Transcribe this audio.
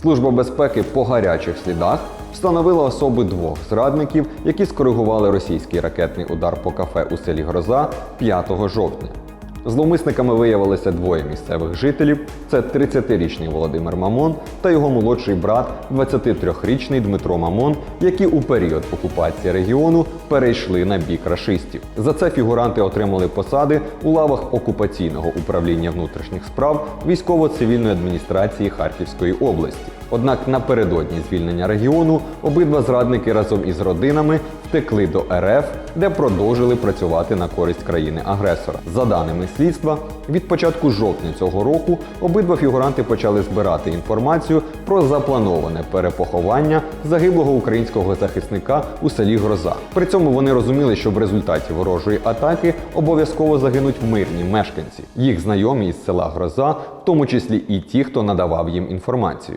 Служба безпеки по гарячих слідах встановила особи двох зрадників, які скоригували російський ракетний удар по кафе у селі Гроза 5 жовтня. Зловмисниками виявилися двоє місцевих жителів: це 30-річний Володимир Мамон та його молодший брат, 23-річний Дмитро Мамон, які у період окупації регіону перейшли на бік рашистів. За це фігуранти отримали посади у лавах окупаційного управління внутрішніх справ військово-цивільної адміністрації Харківської області. Однак напередодні звільнення регіону обидва зрадники разом із родинами втекли до РФ, де продовжили працювати на користь країни-агресора. За даними слідства, від початку жовтня цього року обидва фігуранти почали збирати інформацію про заплановане перепоховання загиблого українського захисника у селі Гроза. При цьому вони розуміли, що в результаті ворожої атаки обов'язково загинуть мирні мешканці, їх знайомі із села Гроза, в тому числі і ті, хто надавав їм інформацію.